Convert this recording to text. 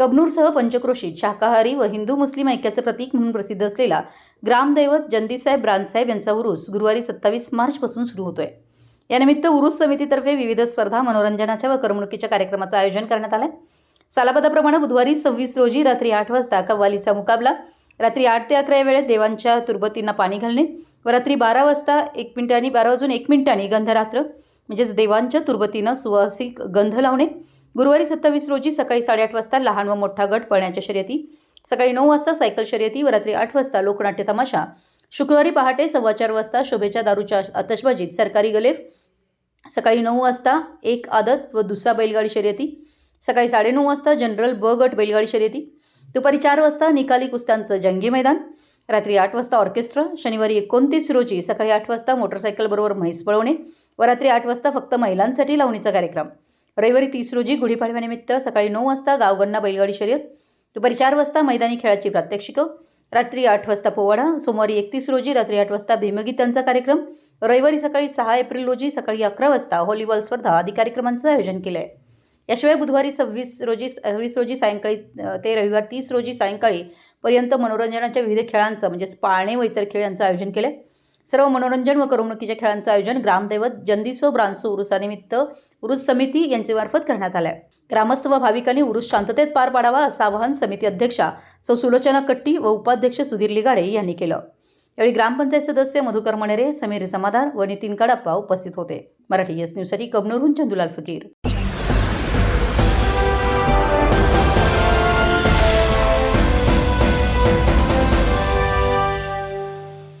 कबनूरसह पंचक्रोशीत शाकाहारी व हिंदू मुस्लिम ऐक्याचे प्रतीक म्हणून प्रसिद्ध असलेला ग्रामदैवत जंदीसाहेब रानसाहेब यांचा उरूस गुरुवारी सत्तावीस मार्चपासून सुरू होतोय. यानिमित्त उरूस समितीतर्फे विविध स्पर्धा मनोरंजनाच्या व करमणुकीच्या कार्यक्रमाचं आयोजन करण्यात आलंय. सालापदाप्रमाणे बुधवारी सव्वीस रोजी रात्री आठ वाजता कव्वालीचा मुकाबला रात्री आठ ते अकरा या वेळेत देवांच्या तुरबतींना पाणी घालणे व रात्री बारा वाजता एक मिनिटांनी बारा वाजून एक मिनिटांनी गंधरात्र म्हणजेच देवांच्या तुरबतीनं सुवासिक गंध लावणे. गुरुवारी सत्तावीस रोजी सकाळी साडेआठ वाजता लहान व मोठा गट पळण्याच्या शर्यती. सकाळी नऊ वाजता सायकल शर्यती व रात्री आठ वाजता लोकनाट्य तमाशा. शुक्रवारी पहाटे सव्वा चार वाजता शोभेच्या दारूच्या आतषबाजीत सरकारी गलेफ सकाळी नऊ वाजता एक आदत व दुसरा बैलगाडी शर्यती. सकाळी साडेनऊ वाजता जनरल ब गट बैलगाडी शर्यती. दुपारी चार वाजता निकाली कुस्त्यांचं जंगी मैदान. रात्री आठ वाजता ऑर्केस्ट्रा शनिवारी एकोणतीस रोजी सकाळी आठ वाजता मोटरसायकलबरोबर म्हैस पळवणे व रात्री आठ वाजता फक्त महिलांसाठी लावणीचा कार्यक्रम. रविवारी तीस रोजी गुढीपाडव्यानिमित्त सकाळी नऊ वाजता गावगणना बैलगाडी शर्यत दुपारी चार वाजता मैदानी खेळाची प्रात्यक्षिकं रात्री आठ वाजता पोवाडा सोमवारी एकतीस रोजी रात्री आठ वाजता भीमगीतांचा कार्यक्रम रविवारी सकाळी सहा एप्रिल रोजी सकाळी अकरा वाजता व्हॉलीबॉल स्पर्धा आदी कार्यक्रमांचं आयोजन केलं आहे याशिवाय बुधवारी सव्वीस रोजी सव्वीस रोजी सायंकाळी ते रविवार तीस रोजी सायंकाळी पर्यंत मनोरंजनाच्या विविध खेळांचं म्हणजेच पाळणे व इतर खेळांचं आयोजन केलं सर्व मनोरंजन व करमणुकीच्या खेळांचं आयोजन ग्रामदैवत जंदिसो ब्रांसो उरुसानिमित्त उरुस समिती यांच्यामार्फत करण्यात आलं आहे ग्रामस्थ व भाविकांनी उरुस शांततेत पार पाडावा असं आवाहन समिती अध्यक्षा सौ सुलोचना कट्टी व उपाध्यक्ष सुधीर लिगाडे यांनी केलं. यावेळी ग्रामपंचायत सदस्य मधुकर मणेरे समीर जमादार व नितीन कडप्पा उपस्थित होते. मराठी एस न्यूजसाठी कबनूरहून चंदुलाल फकीर.